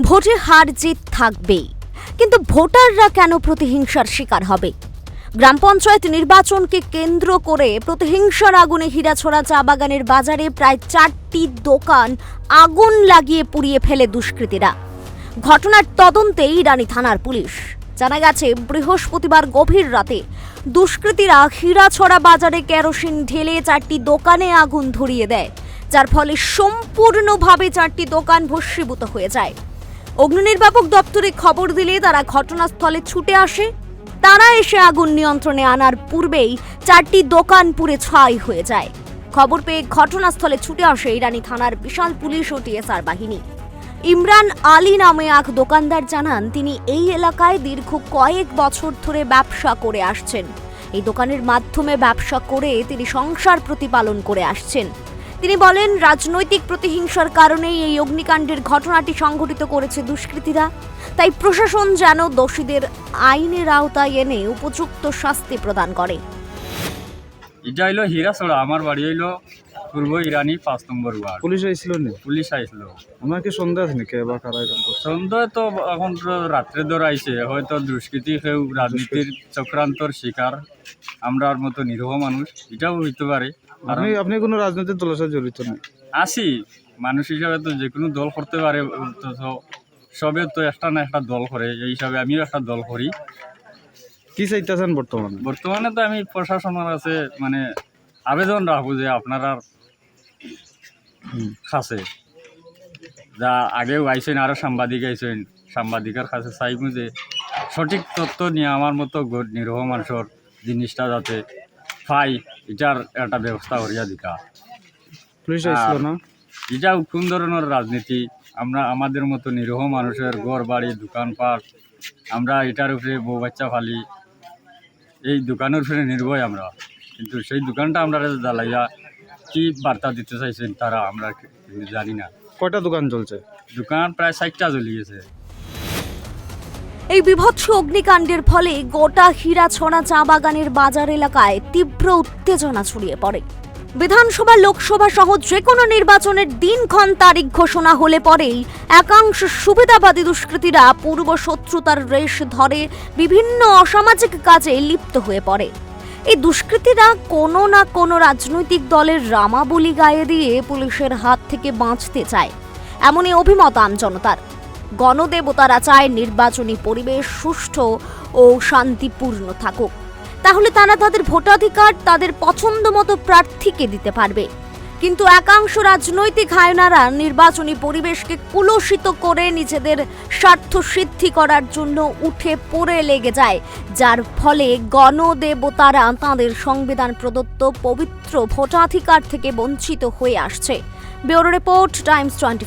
ভোটে হার জিত থাকবেই। কিন্তু ভোটাররা কেন প্রতিহিংসার শিকার হবে? গ্রাম পঞ্চায়েত নির্বাচনকে কেন্দ্র করে প্রতিহিংসার আগুনে হীরাছড়া চা বাগানের বাজারে প্রায় চারটি দোকান আগুন লাগিয়ে পুড়িয়ে ফেলে দুষ্কৃতীরা। ঘটনার তদন্তেই রানী থানার পুলিশ। জানা গেছে, বৃহস্পতিবার গভীর রাতে দুষ্কৃতীরা হীরাছড়া বাজারে কেরোসিন ঢেলে চারটি দোকানে আগুন ধরিয়ে দেয়, যার ফলে সম্পূর্ণভাবে চারটি দোকান ভস্মীভূত হয়ে যায়। অগ্নিনির্বাপক দপ্তরে খবর দিলে তারা ঘটনাস্থলে ছুটে আসে। তারা এসে আগুন নিয়ন্ত্রণে আনার পূর্বেই চারটি দোকান পুড়ে ছাই হয়ে যায়। খবর পেয়ে ঘটনাস্থলে ছুটে আসে ইরানি থানার বিশাল পুলিশ ও টিএসআর বাহিনী। ইমরান আলী নামে এক দোকানদার জানান, তিনি এই এলাকায় দীর্ঘ কয়েক বছর ধরে ব্যবসা করে আসছেন। এই দোকানের মাধ্যমে ব্যবসা করে তিনি সংসার প্রতিপালন করে আসছেন। তিনি বলেন, রাজনৈতিক প্রতিহিংসার কারণেই এই অগ্নিকাণ্ডের ঘটনাটি সংঘটিত করেছে দুষ্কৃতীরা। তাই প্রশাসন যেন দোষীদের আইনের আওতায় এনে উপযুক্ত শাস্তি প্রদান করে। এটা হইল আমার বাড়ি হইল পূর্ব ইরানি পাঁচ নম্বর ওয়ার্ড। পুলিশ আইছিল নি? পুলিশ আইছিল। আমার কি সন্দেহ আছে নাকি এবার কারা এরকম করছে? সন্দেহ তো এখন তো রাত্রে ধরে আইছে। হয়তো দুষ্কৃতি কেউ রাজনীতির চক্রান্তর শিকার। আমরার মতো নিরহ মানুষ। এটাও হইতে পারে। কারণ আপনি আপনি কোনো রাজনৈতিক দলের সাথে জড়িত নেই? আসি মানুষ হিসাবে তো যে কোনো দল করতে পারে। তো সবে তো একটা না একটা দল করে। এই হিসাবে আমিও একটা দল করি। কি চাইতেছেন বর্তমানে? বর্তমানে তো আমি প্রশাসনের আছে মানে আবেদন রাখব যে আপনারা। কাছে যা আগেও আইসেন আরও সাংবাদিক আইসেন সাংবাদিকের কাছে চাইব যে সঠিক তথ্য নিয়ে আমার মতো নিরহ মানুষের জিনিসটা যাতে পাই এটার একটা ব্যবস্থা করিয়া দিকা। এটা কোন ধরনের রাজনীতি। আমরা আমাদের মতো নিরহ মানুষের ঘর বাড়ি দোকানপাট আমরা এটার উপরে বউ বাচ্চা ফালি। এই দোকানের উপরে নির্ভয় আমরা। কিন্তু সেই দোকানটা আমরা জ্বালাইয়া কি বার্তা দিতে চাইছেন তারা আমরা জানি না। কয়টা দোকান চলছে? দোকান প্রায় ষাটটা জ্বলিয়েছে এই বিভৎস অগ্নিকাণ্ডের ফলে গোটা হীরাছড়া চা বাগানের বাজার এলাকায় তীব্র উত্তেজনা ছড়িয়ে পড়ে। বিধানসভা লোকসভা সহ যে কোনো নির্বাচনের দিনক্ষণ তারিখ ঘোষণা হলে পরেই একাংশ সুবিধাবাদী দুষ্কৃতীরা পূর্ব শত্রুতার রেশ ধরে বিভিন্ন অসামাজিক কাজে লিপ্ত হয়ে পড়ে। এই দুষ্কৃতীরা কোনো না কোনো রাজনৈতিক দলের রামাবলি গায়ে দিয়ে পুলিশের হাত থেকে বাঁচতে চায়। এমনই অভিমত আমজনতার গণদেবতারা চায় নির্বাচনী পরিবেশ সুষ্ঠ ও শান্তিপূর্ণ থাকুক। তাহলে তারা তাদের ভোটাধিকার, তাদের পছন্দ মতো প্রার্থীকে দিতে পারবে। কিন্তু একাংশ রাজনৈতিক হায়নারা নির্বাচনী পরিবেশকে কুলসিত করে নিজেদের স্বার্থ সিদ্ধি করার জন্য উঠে পড়ে লেগে যায়, যার ফলে গণদেবতারা তাঁদের সংবিধান প্রদত্ত পবিত্র ভোটাধিকার থেকে বঞ্চিত হয়ে আসছে। Bureau report, Times twenty